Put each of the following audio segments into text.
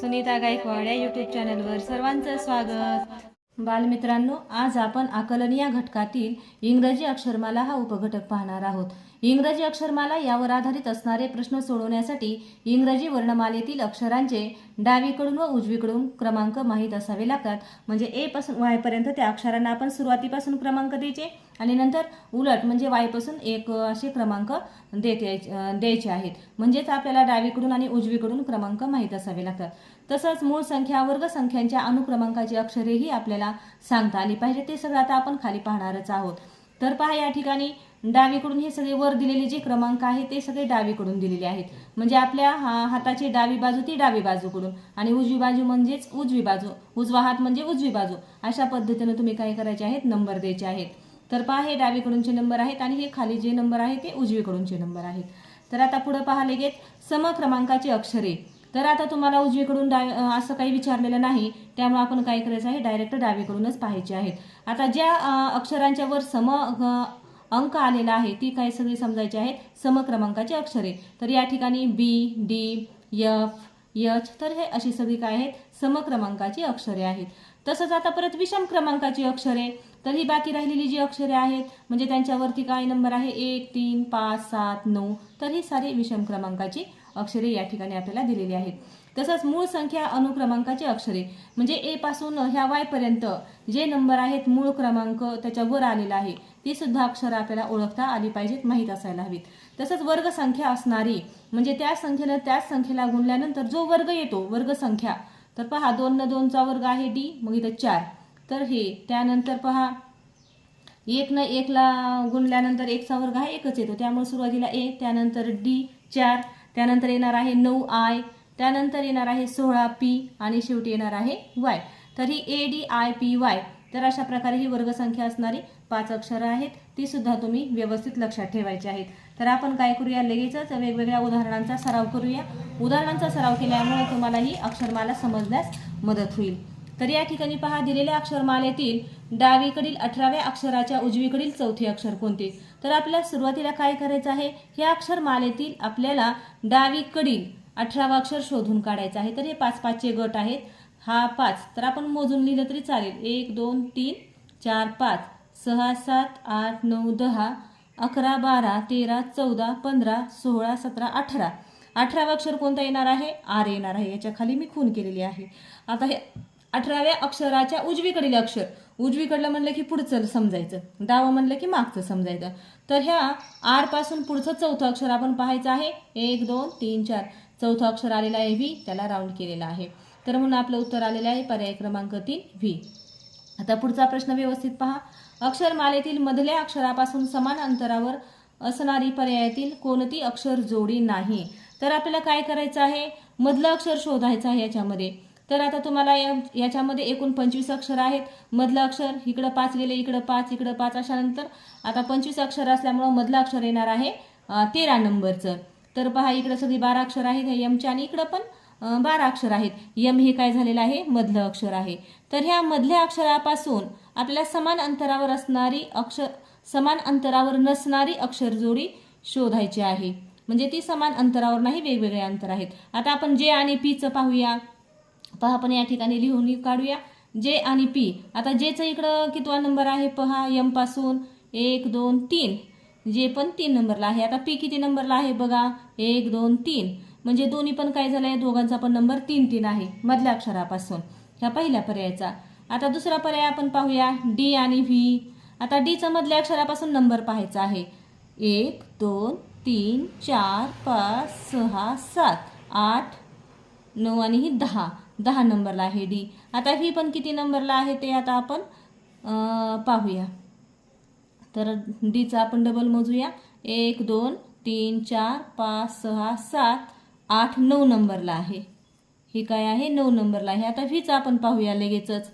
सुनीता गायकवाड या यूट्यूब चॅनलवर सर्वांचं स्वागत. बालमित्रांनो आज आपण आकलन या घटकातील इंग्रजी अक्षरमाला हा उपघटक पाहणार आहोत. इंग्रजी अक्षरमाला यावर आधारित असणारे प्रश्न सोडवण्यासाठी इंग्रजी वर्णमालेतील अक्षरांचे डावीकडून व उजवीकडून क्रमांक माहीत असावे लागतात. म्हणजे ए पासून वायपर्यंत त्या अक्षरांना आपण सुरुवातीपासून क्रमांक द्यायचे आणि नंतर उलट म्हणजे वायपासून एक असे क्रमांक देत यायचे- द्यायचे आहेत. म्हणजेच आपल्याला डावीकडून आणि उजवीकडून क्रमांक माहीत असावे लागतात. तसंच मूळ संख्या वर्ग संख्यांच्या अनुक्रमांकाची अक्षरेही आपल्याला सांगता आली पाहिजे. ते सगळं आता आपण खाली पाहणारच आहोत. तर पहा या ठिकाणी डावीकडून हे सगळे वर दिलेले जे क्रमांक आहे ते सगळे डावीकडून दिलेले आहेत. म्हणजे आपल्या हा- हाताची डावी बाजू ती डावी बाजूकडून. आणि उजवी बाजू म्हणजेच उजवी बाजू. उजवा हात म्हणजे उजवी बाजू. अशा पद्धतीनं तुम्ही काय करायचे आहेत? नंबर द्यायचे आहेत. तर पहा हे डावीकडूनचे नंबर आहेत आणि हे खाली जे नंबर आहे ते उजवीकडूनचे नंबर आहेत. तर आता पुढं पहा लगेच समक्रमांकाची अक्षरे. तर आता तुम्हाला उजवीकडून डावी असं काही विचारलेलं नाही. त्यामुळे आपण काय करायचं आहे? डायरेक्ट डावीकडूनच पाहायचे आहेत. आता ज्या अक्षरांच्या वर सम अंक आलेला आहे ती काय सगळी समजायची आहेत समक्रमांकाची अक्षरे. तर या ठिकाणी बी डी यफ यच तर हे अशी सगळी काय आहेत? समक्रमांकाची अक्षरे आहेत. तसंच आता परत विषम क्रमांकाची अक्षरे. तर ही बाकी राहिलेली जी अक्षरे आहेत म्हणजे त्यांच्यावरती काय नंबर आहे? एक तीन पाच सात नऊ. तर ही सारी विषम क्रमांकाची अक्षरे या ठिकाणी आपल्याला दिलेली आहेत. तसंच मूळ संख्या अनुक्रमांकाची अक्षरे. म्हणजे ए पासून ह्या वाय पर्यंत जे नंबर आहेत मूळ क्रमांक त्याच्यावर आलेला आहे ती सुद्धा अक्षरं आपल्याला ओळखता आली पाहिजेत माहीत असायला हवीत. तसंच वर्गसंख्या असणारी म्हणजे त्या संख्येनं त्याच संख्येला गुणल्यानंतर जो वर्ग येतो वर्गसंख्या तर पहा दोन न दोनचा वर्ग आहे डी मग इथं चार. तर हे त्यानंतर पहा एक न एकला गुणल्यानंतर एकचा वर्ग हा एकच येतो. त्यामुळे सुरुवातीला ए त्यानंतर डी चार त्यानंतर येणार आहे नऊ आय त्यानंतर येणार आहे सोळा पी आणि शेवटी येणार आहे वाय तर ही A D I P Y तर अशा प्रकारे ही वर्गसंख्या असणारी पाच अक्षरं आहेत. ती सुद्धा तुम्ही व्यवस्थित लक्षात ठेवायची आहेत. तर आपण काय करूया? लगेचच वेगवेगळ्या उदाहरणांचा सराव करूया. उदाहरणांचा सराव केल्यामुळे तुम्हाला ही अक्षरमाला समजण्यास मदत होईल. तर या ठिकाणी पहा दिलेल्या अक्षरमालेतील डावीकडील अठराव्या अक्षराच्या उजवीकडील चौथे अक्षर कोणते? तर आपल्याला सुरुवातीला काय करायचं आहे? या अक्षरमालेतील आपल्याला डावीकडील अठरावा अक्षर शोधून काढायचं आहे. तर हे पाच पाचचे गट आहेत. हा पाच. तर आपण मोजून लिहिलं तरी चालेल. एक दोन तीन चार पाच. सहा सात आठ नऊ दहा अकरा बारा तेरा चौदा पंधरा सोळा सतरा अठरा. अठरावा अक्षर कोणता येणार आहे? आर येणार आहे. याच्या खाली मी खून केलेली आहे. आता हे अठराव्या अक्षराच्या उजवीकडील अक्षर. उजवीकडलं म्हणलं की पुढचं समजायचं. डावं म्हणलं की मागचं समजायचं. तर ह्या आरपासून पुढचं चौथं अक्षर आपण पाहायचं आहे. एक दोन तीन चार. चौथा अक्षर आलेला आहे व्ही त्याला राऊंड केलेला आहे. तर म्हणून आपलं उत्तर आलेलं आहे पर्याय क्रमांक तीन व्ही आता पुढचा प्रश्न व्यवस्थित पहा. अक्षरमालेतील मधल्या अक्षरापासून समान अंतरावर असणारी पर्यायातील कोणती अक्षर जोडी नाही? तर आपल्याला काय करायचं आहे? मधलं अक्षर शोधायचं आहे याच्यामध्ये. तर आता तुम्हाला या याच्यामध्ये एकूण पंचवीस अक्षर आहेत. मधलं अक्षर इकडं पाच गेले इकडं पाच इकडं पाच अशानंतर आता पंचवीस अक्षर असल्यामुळं मधलं अक्षर येणार आहे तेरा नंबरचं. तर पहा इकडं सगळी बारा अक्षर आहेत ह्या यमच्या आणि इकडं पण बारा अक्षर आहेत. यम हे काय झालेलं आहे? मधलं अक्षर आहे. तर ह्या मधल्या अक्षरापासून आपल्याला समान अंतरावर असणारी अक्षर समान अंतरावर नसणारी अक्षर जोडी शोधायची आहे. म्हणजे ती समान अंतरावर नाही वेगवेगळे अंतर आहेत. आता आपण जे आणि पीचं पाहूया. पहा आपण या ठिकाणी लिहून काढूया. जे आणि पी. आता जेचं इकडं कितवा नंबर आहे? पहा यमपासून एक दोन तीन. जे पण तीन नंबरला आहे. आता पी किती नंबरला आहे बघा? एक दोन तीन. म्हणजे दोन्ही पण काय झालं आहे दोघांचा पण नंबर तीन तीन आहे मधल्या अक्षरापासून. ह्या पहिल्या पर्यायाचा. आता दुसरा पर्याय आपण पाहूया. डी आणि व्ही आता डीचा मधल्या अक्षरापासून नंबर पाहायचा आहे. एक दोन तीन चार पाच सहा सात आठ नऊ आणि ही दहा. दहा नंबरला आहे डी आता व्ही पण किती नंबरला आहे ते आता आपण पाहूया. तर डीचा आपण डबल मोजूया. एक दोन तीन चार पाच सहा सात आठ नऊ नंबरला आहे. हे काय आहे? नऊ नंबरला आहे. आता व्हीचा आपण पाहूया लगेचच.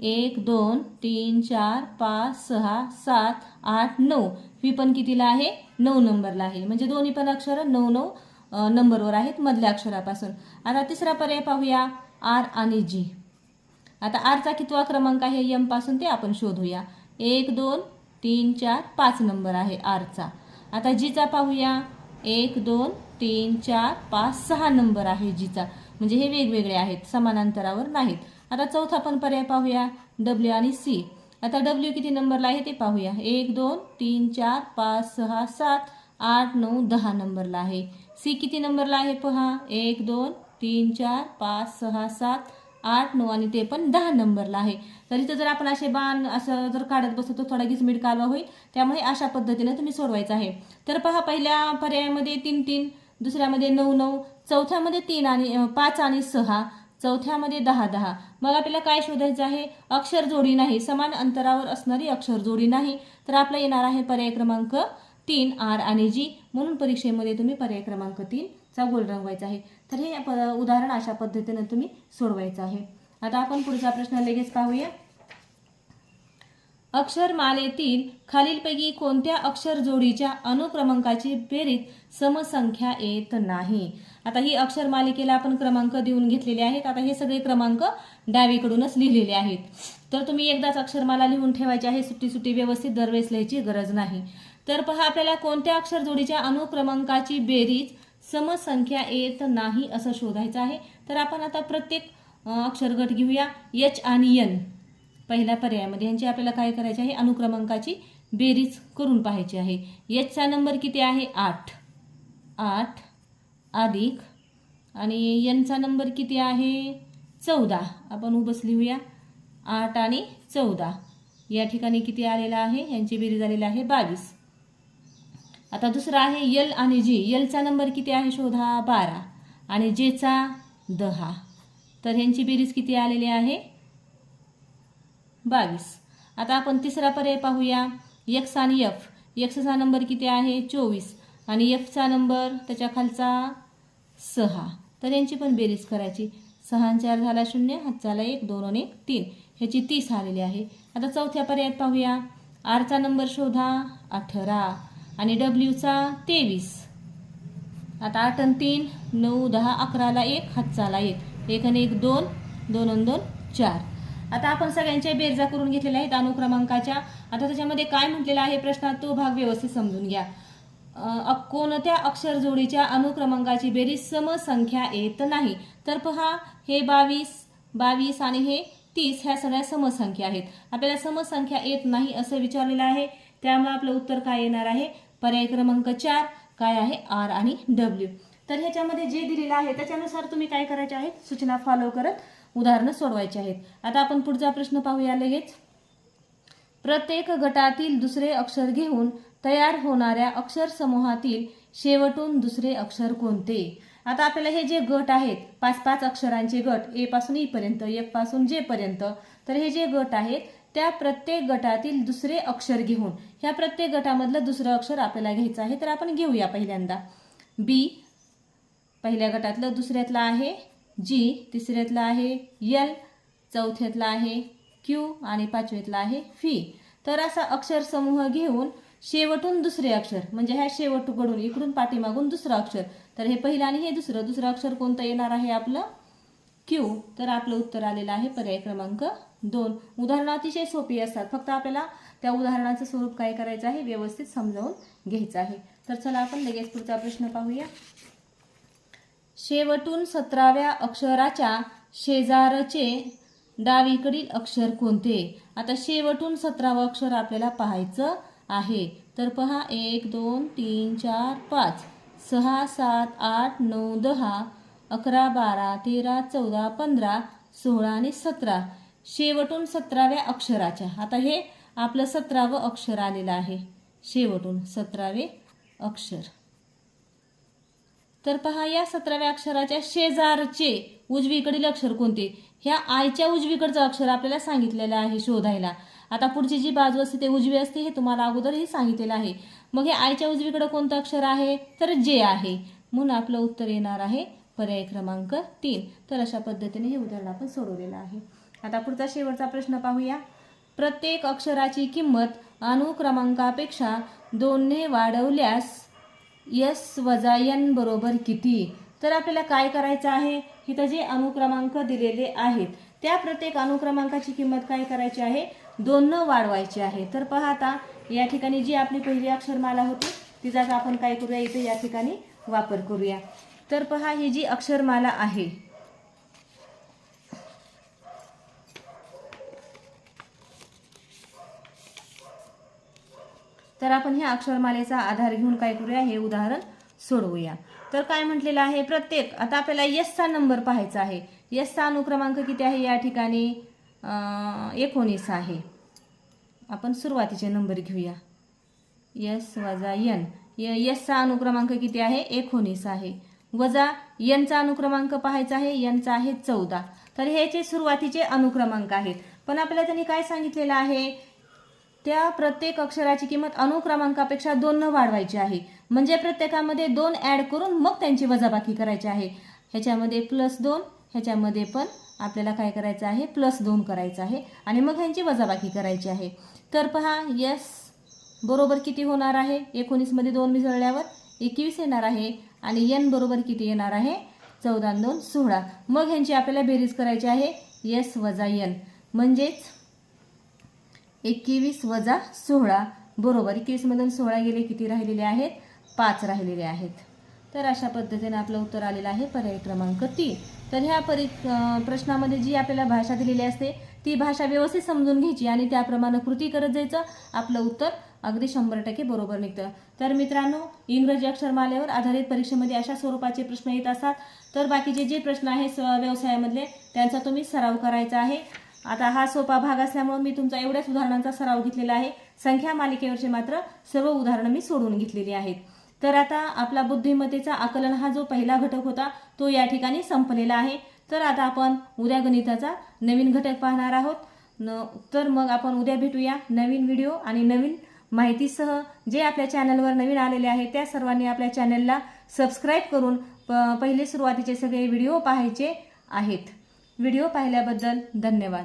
एक दोन तीन चार पाच सहा सात आठ नऊ. व्ही पण कितीला आहे? नऊ नंबरला आहे. म्हणजे दोन्ही पण अक्षर नऊ नऊ नंबरवर आहेत मधल्या अक्षरापासून. आता तिसरा पर्याय पाहूया. आर आणि जी. आता आरचा कितवा क्रमांक आहे? यमपासून ते आपण शोधूया. एक दोन तीन चार पाच नंबर आहे आरचा. आता जीचा पाहूया. एक दोन तीन चार पाच सहा नंबर आहे जीचा. म्हणजे हे वेगवेगळे आहेत समान अंतरावर नाहीत. आता चौथा पण पर्याय पाहूया डब्ल्यू आणि सी आता डब्ल्यू किती नंबरला आहे ते पाहूया. एक दोन तीन चार पाच सहा सात आठ नऊ दहा नंबरला आहे. सी किती नंबरला आहे पहा. एक दोन तीन चार पाच सहा सात आठ नऊ आणि ते पण दहा नंबरला आहे. तर इथं जर आपण असे बाण असं जर काढत बसतो तर थोडा गिचमीट कालवा होईल. त्यामुळे अशा पद्धतीने तुम्ही सोडवायचं आहे. तर पहा पहिल्या पर्यायामध्ये तीन तीन दुसऱ्यामध्ये नऊ नऊ चौथ्यामध्ये तीन आणि पाच आणि सहा चौथ्यामध्ये दहा दहा. मग आपल्याला काय शोधायचं आहे? अक्षर जोडी नाही. समान अंतरावर असणारी अक्षर जोडी नाही. तर आपला येणार आहे पर्याय क्रमांक तीन आर आणि जी. म्हणून परीक्षेमध्ये तुम्ही पर्याय क्रमांक तीन चा गोल रंगवायचा आहे. तर हे प- उदाहरण अशा पद्धतीने तुम्ही सोडवायचं आहे. आता आपण पुढचा प्रश्न लगेच पाहूया. अक्षरमालेतील खालीलपैकी कोणत्या अक्षर जोडीच्या अनुक्रमांकाची बेरीज समसंख्या येत नाही? आता ही अक्षरमालिकेला आपण क्रमांक देऊन घेतलेले आहेत. आता हे सगळे क्रमांक डावीकडूनच लिहिलेले आहेत. तर तुम्ही एकदाच अक्षरमाला लिहून ठेवायची आहे. सुट्टी सुट्टी व्यवस्थित दरवेळेस लिहायची गरज नाही. तर पहा आपल्याला कोणत्या अक्षर जोडीच्या अनुक्रमांकाची बेरीज समसंख्या येत नाही असं शोधायचं आहे. तर आपण आता प्रत्येक अक्षरगट घेऊया. एच आणि यन पहिल्या पर्यायामध्ये यांची आपल्याला काय करायचे आहे? अनुक्रमांकाची बेरीज करून पाहायची आहे. एचचा नंबर किती आहे? आठ. आठ अधिक आणि एनचा नंबर किती आहे? चौदा. आपण उभस लिहूया. आठ आणि चौदा. या ठिकाणी किती आलेला आहे? यांची बेरीज आलेली आहे बावीस. आता दुसरा आहे यल आणि जी. यलचा नंबर किती आहे शोधा बारा. आणि जेचा दहा. तर ह्यांची बेरीज किती आलेली आहे? बावीस. आता आपण तिसरा पर्याय पाहूया. एक्स आणि यफ यक्सचा नंबर किती आहे? चोवीस. आणि यफचा नंबर त्याच्या खालचा सहा. तर यांची पण बेरीज करायची. सहा चार झाला शून्य हात झाला एक दोन आणि एक तीन. ह्याची तीस आलेली आहे. आता चौथ्या पर्यायात पाहूया. आरचा नंबर शोधा अठरा. आणि डब्ल्यूचा तेवीस. आता आठ आणि तीन नऊ दहा अकराला एक हातचाला एक. एक आणि एक दोन दोन आणि दोन चार. आता आपण सगळ्यांच्या बेरजा करून घेतलेल्या आहेत अनुक्रमांकाच्या. आता त्याच्यामध्ये काय म्हटलेलं आहे प्रश्नात तो भाग व्यवस्थित समजून घ्या. कोणत्या अक्षर जोडीच्या अनुक्रमांकाची बेरीज समसंख्या येत नाही? तर पहा हे बावीस बावीस आणि हे तीस ह्या सगळ्या समसंख्या आहेत. आपल्याला समसंख्या येत नाही असं विचारलेलं आहे. त्यामुळे आपलं उत्तर काय येणार आहे? पर्याय क्रमांक चार काय आहे? आर आणि डब्ल्यू तर ह्याच्यामध्ये जे दिलेलं आहे त्याच्यानुसार तुम्ही काय करायचे आहेत? सूचना फॉलो करत उदाहरणं सोडवायची आहेत. आता आपण पुढचा प्रश्न पाहूया लगेच. प्रत्येक गटातील दुसरे अक्षर घेऊन तयार होणाऱ्या अक्षर समूहातील शेवटून दुसरे अक्षर कोणते? आता आपल्याला हे जे गट आहेत पाच पाच अक्षरांचे गट ए पासून ई पर्यंत एक पासून जे पर्यंत तर हे जे गट आहेत त्या प्रत्येक गटातील दुसरे अक्षर घेऊन ह्या प्रत्येक गटामधलं दुसरं अक्षर आपल्याला घ्यायचं आहे तर आपण घेऊया पहिल्यांदा. बी पहिल्या गटातलं दुसऱ्यातलं आहे जी तिसऱ्यातलं आहे यल चौथ्यातला आहे क्यू आणि पाचव्यातला आहे फी तर असा अक्षर समूह घेऊन शेवटून दुसरे अक्षर म्हणजे ह्या शेवटकडून इकडून पाठीमागून दुसरं अक्षर. तर हे पहिलं आणि हे दुसरं दुसरं अक्षर कोणतं येणार आहे आपलं? क्यू. तर आपलं उत्तर आलेलं आहे पर्याय क्रमांक दोन. उदाहरणं अतिशय सोपी असतात. फक्त आपल्याला त्या उदाहरणाचं स्वरूप काय करायचं आहे व्यवस्थित समजावून घ्यायचं आहे. तर चला आपण लगेच पुढचा प्रश्न पाहूया. शेवटून सतराव्या अक्षराच्या शेजारचे डावीकडील अक्षर कोणते? आता शेवटून सतरावं अक्षर आपल्याला पाहायचं आहे. तर पहा एक दोन तीन चार पाच. सहा सात आठ नऊ दहा. अकरा बारा तेरा चौदा पंधरा सोळा आणि सतरा. शेवटून सतराव्या अक्षराच्या. आता हे आपलं सतरावं अक्षर आलेलं आहे. शेवटून सतरावे अक्षर. तर पहा या सतराव्या अक्षराच्या शेजारचे उजवीकडील अक्षर कोणते? ह्या आयच्या उजवीकडचं अक्षर आपल्याला सांगितलेलं आहे शोधायला. आता पुढची जी बाजू असते ते उजवी असते हे तुम्हाला अगोदरही सांगितलेलं आहे. मग हे आयच्या उजवीकडे कोणतं अक्षर आहे? तर जे आहे. म्हणून आपलं उत्तर येणार आहे पर्याय क्रमांक तीन. तर अशा पद्धतीने हे उदाहरण आपण सोडवलेलं आहे. आता पुढचा शेवटचा प्रश्न पाहूया. प्रत्येक अक्षराची किंमत अनुक्रमांकापेक्षा दोनने वाढवल्यास यस वजा एन बरोबर किती? तर आपल्याला काय करायचं आहे? इथं जे अनुक्रमांक दिलेले आहेत त्या प्रत्येक अनुक्रमांकाची किंमत काय करायची आहे? दोननं वाढवायची आहे. तर पाहता या ठिकाणी जी आपली पहिली अक्षरमाला होती तिचाच आपण काय करूया? इथे या ठिकाणी वापर करूया. तर पहा ही जी अक्षरमाला आहे. तर आपण ह्या अक्षरमालेचा आधार घेऊन काय करूया? हे उदाहरण सोडवूया. तर काय म्हटलेलं आहे? प्रत्येक आता आपल्याला यसचा नंबर पाहायचा आहे. यसचा अनुक्रमांक किती आहे? या ठिकाणी एकोणीस आहे. आपण सुरुवातीचे नंबर घेऊया. यस वजा यन यसचा अनुक्रमांक किती आहे? एकोणीस आहे. वजा यनचा अनुक्रमांक पाहायचा आहे यनचा आहे चौदा. तर ह्याचे सुरुवातीचे अनुक्रमांक आहेत. पण आपल्याला त्यांनी काय सांगितलेलं आहे? त्या प्रत्येक अक्षराची किंमत अनुक्रमांकापेक्षा दोन वाढवायची आहे. म्हणजे प्रत्येकामध्ये दोन ॲड करून मग त्यांची वजाबाकी करायची आहे. ह्याच्यामध्ये प्लस दोन ह्याच्यामध्ये पण आपल्याला काय करायचं आहे? प्लस दोन करायचं आहे. आणि मग ह्यांची वजाबाकी करायची आहे. तर पहा यस बरोबर किती होणार आहे? एकोणीसमध्ये दोन मिसळल्यावर एकवीस येणार आहे आणि एन बरोबर किती येणार आहे? चौदा दोन सोळा. मग ह्यांची आपल्याला बेरीज करायची आहे. यस वजा एन म्हणजेच एकवीस वजा सोळा बरोबर. एकवीसमधून सोळा गेले किती राहिलेले आहेत? पाच राहिलेले आहेत. तर अशा पद्धतीने आपलं उत्तर आलेलं आहे. पर्याय क्रमांक तीन. तर ह्या परी प्रश्नामध्ये जी आपल्याला भाषा दिलेली असते ती भाषा व्यवस्थित समजून घ्यायची आणि त्याप्रमाणे कृती करत जायचं. आपलं उत्तर अगदी शंभर टक्के बरोबर निघतं. तर मित्रांनो इंग्रजी अक्षरमालेवर आधारित परीक्षेमध्ये अशा स्वरूपाचे प्रश्न येत असतात. तर बाकीचे जे प्रश्न आहेत स्व व्यवसायामधले त्यांचा तुम्ही सराव करायचा आहे. आता हा सोपा भाग असल्यामुळे मी तुमचा एवढ्याच उदाहरणांचा सराव घेतलेला आहे. संख्या मालिकेवरचे मात्र सर्व उदाहरणं मी सोडून घेतलेली आहेत. तर आता आपला बुद्धिमत्तेचा आकलन हा जो पहिला घटक होता तो या ठिकाणी संपलेला आहे. तर आता आपण उद्या गणिताचा नवीन घटक पाहणार आहोत. न तर मग आपण उद्या भेटूया नवीन व्हिडिओ आणि नवीन माहितीसह. जे आपल्या चॅनलवर नवीन आलेले आहे त्या सर्वांनी आपल्या चॅनलला सबस्क्राईब करून प पहिले सुरुवातीचे सगळे व्हिडिओ पाहायचे आहेत. व्हिडिओ पाहिल्याबद्दल धन्यवाद.